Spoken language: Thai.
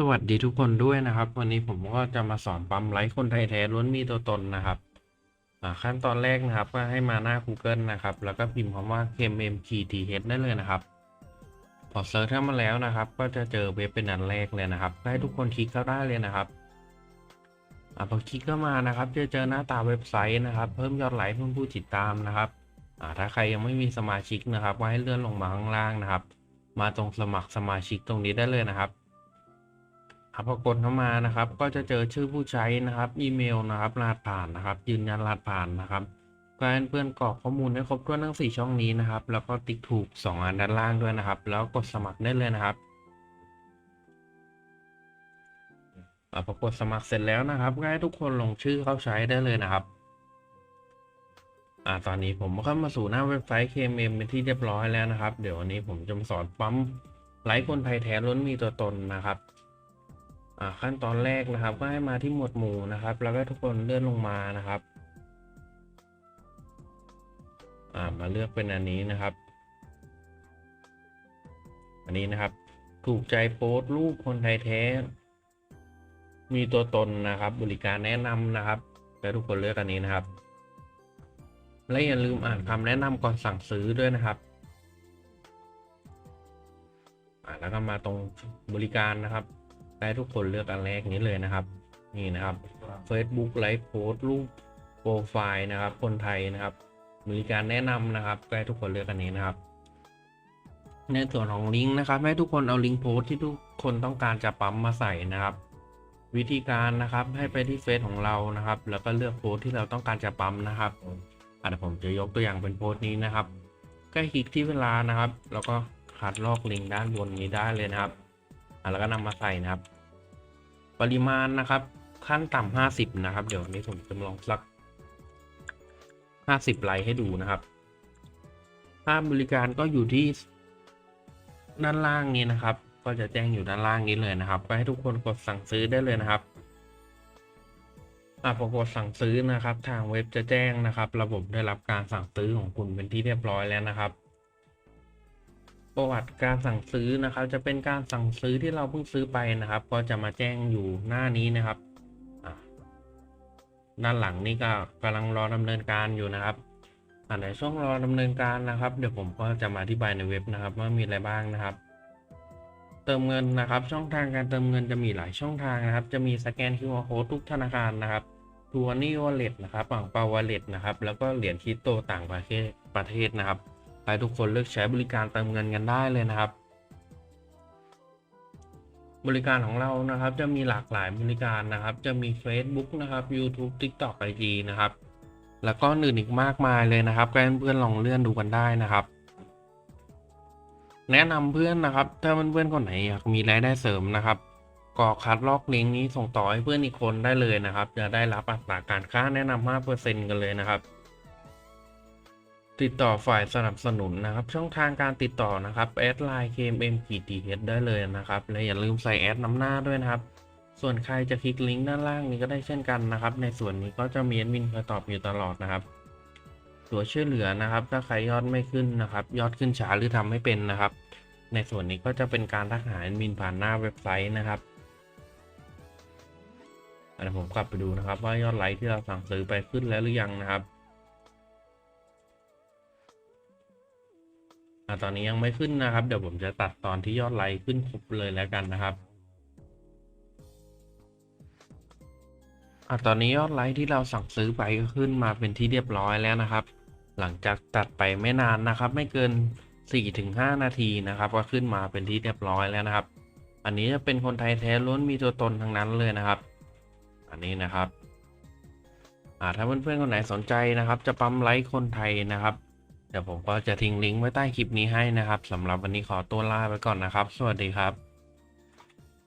สวัสดีทุกคนด้วยนะครับ วันนี้ผมก็จะมาสอนปั๊มไลค์คนไทยแท้ล้วนมีตัวตนนะครับขั้นตอนแรกนะครับ ก็ให้มาหน้า Google นะครับ แล้วก็พิมพ์คำว่า KMMTTH ได้เลยนะครับพอเซิร์ชเข้ามาแล้วนะครับ ก็จะเจอเว็บเป็นอันแรกเลยนะครับก็ให้ทุกคนคลิกเข้าได้เลยนะครับอพอคลิกเข้ามานะครับจะเจอหน้าตาเว็บไซต์นะครับ เพิ่มยอดไลค์เพิ่มผู้ติดตามนะครับถ้าใครยังไม่มีสมาชิกนะครับก็ให้เลื่อนลงมาข้างล่างนะครับ มาตรงสมัครสมาชิกตรงนี้ได้เลยนะครับ อะพอกดเข้ามานะครับ ก็จะเจอชื่อผู้ใช้นะครับอีเมลนะครับรหัสผ่านนะครับ ยืนยันรหัสผ่านนะครับก็ให้เพื่อนกรอกข้อมูลให้ครบถ้วนทั้ง 4 ช่องนี้นะครับ แล้วก็ติ๊กถูก 2 อันด้านล่างด้วยนะครับ แล้วกดสมัครได้เลยนะครับพอกดสมัครเสร็จแล้วนะครับก็ให้ทุกคนลงชื่อเข้าใช้ได้เลยนะครับอ่าตอนนี้ผมเข้ามาสู่หน้าเว็บไซต์ KMM เป็นที่เรียบร้อยแล้วนะครับ เดี๋ยววันนี้ผมจะมาสอนปั๊มไลค์คนไทยแท้ล้นมีตัวตนนะครับ ขั้นตอนแรกนะครับ ก็ให้มาที่หมวดหมู่นะครับ แล้วก็ทุกคนเลื่อนลงมานะครับมาเลือกเป็นอันนี้นะครับ อันนี้นะครับ ถูกใจโพสต์รูปคนไทยแท้ มีตัวตนนะครับ บริการแนะนำนะครับแล้วทุกคนเลือกอันนี้นะครับ และอย่าลืมอ่านคำแนะนำก่อนสั่งซื้อด้วยนะครับแล้วก็มาตรงบริการนะครับ ได้ทุกคนเลือกอันแรกนี้เลยนะครับ นี่นะครับ Facebook ไลฟ์โพสต์รูปโปรไฟล์นะครับ คนไทยนะครับ มีการแนะนำนะครับให้ทุกคนเลือกอันนี้นะครับ ในส่วนของลิงก์นะครับ ให้ทุกคนเอาลิงก์โพสต์ที่ทุกคนต้องการจะปั๊มมาใส่นะครับ วิธีการนะครับให้ไปที่เฟซของเรานะครับ แล้วก็เลือกโพสต์ที่เราต้องการจะปั๊มนะครับอะเดี๋ยวผมจะยกตัวอย่างเป็นโพสต์นี้นะครับใกล้คลิกที่เวลานะครับ แล้วก็คัดลอกลิงก์ด้านบนนี้ได้เลยนะครับ แล้วก็นำมาใส่นะครับ ปริมาณนะครับ ขั้นต่ำห้าสิบนะครับ เดี๋ยววันนี้ผมจะลองสักห้าสิบไลค์ให้ดูนะครับค่าบริการก็อยู่ที่ด้านล่างนี้นะครับ ก็จะแจ้งอยู่ด้านล่างนี้เลยนะครับ ก็ให้ทุกคนกดสั่งซื้อได้เลยนะครับอะพอกดสั่งซื้อนะครับ ทางเว็บจะแจ้งนะครับ ระบบได้รับการสั่งซื้อของคุณเป็นที่เรียบร้อยแล้วนะครับ ประวัติการสั่งซื้อนะครับ จะเป็นการสั่งซื้อที่เราเพิ่งซื้อไปนะครับ ก็จะมาแจ้งอยู่หน้านี้นะครับด้านหลังนี่ก็กำลังรอดำเนินการอยู่นะครับอ่าในช่วงรอดำเนินการนะครับ เดี๋ยวผมก็จะมาอธิบายในเว็บนะครับ ว่ามีอะไรบ้างนะครับ เติมเงินนะครับ ช่องทางการเติมเงินจะมีหลายช่องทางนะครับ จะมีสแกน QR code ทุกธนาคารนะครับทัวนี่วอลเล็ตนะครับฝั่งเปาวอลเล็ตนะครับ แล้วก็เหรียญคริปโตต่างประเทศประเทศนะครับ ให้ทุกคนเลือกใช้บริการเติมเงินกันได้เลยนะครับ บริการของเรานะครับจะมีหลากหลายบริการนะครับ จะมี Facebook นะครับ YouTube TikTok IG นะครับ แล้วก็อื่นอีกมากมายเลยนะครับก็ให้เพื่อนๆลองเลื่อนดูกันได้นะครับ แนะนำเพื่อนนะครับ ถ้าเพื่อนๆคนไหนอยากมีรายได้เสริมนะครับก็คัดลอกลิงก์นี้ส่งต่อให้เพื่อนอีกคนได้เลยนะครับ จะได้รับอัตราการค่าแนะนำ5%กันเลยนะครับ ติดต่อฝ่ายสนับสนุนนะครับ ช่องทางการติดต่อนะครับแอดไลน์ KMM ขีด TH ได้เลยนะครับ และอย่าลืมใส่แอดน้ำหน้าด้วยนะครับ ส่วนใครจะคลิกลิงก์ด้านล่างนี้ก็ได้เช่นกันนะครับ ในส่วนนี้ก็จะมีแอดมินคอยตอบอยู่ตลอดนะครับตัวช่วยเหลือนะครับ ถ้าใครยอดไม่ขึ้นนะครับ ยอดขึ้นช้าหรือทำไม่เป็นนะครับ ในส่วนนี้ก็จะเป็นการทักหาแอดมินผ่านหน้าเว็บไซต์นะครับเดี๋ยวผมกลับไปดูนะครับ ว่ายอดไลค์ที่เราสั่งซื้อไปขึ้นแล้วหรือยังนะครับ อ่าตอนนี้ยังไม่ขึ้นนะครับ เดี๋ยวผมจะตัดตอนที่ยอดไลค์ขึ้นครบเลยแล้วกันนะครับอ่าตอนนี้ยอดไลค์ที่เราสั่งซื้อไปก็ขึ้นมาเป็นที่เรียบร้อยแล้วนะครับ หลังจากตัดไปไม่นานนะครับ ไม่เกิน 4-5 นาทีนะครับ ก็ขึ้นมาเป็นที่เรียบร้อยแล้วนะครับ อันนี้จะเป็นคนไทยแท้ล้วนมีตัวตนทั้งนั้นเลยนะครับ อันนี้นะครับอ่าถ้าเพื่อนๆคนไหนสนใจนะครับ จะปั๊มไลค์คนไทยนะครับ เดี๋ยวผมก็จะทิ้งลิงก์ไว้ใต้คลิปนี้ให้นะครับสำหรับวันนี้ขอตัวลาไปก่อนนะครับ สวัสดีครับ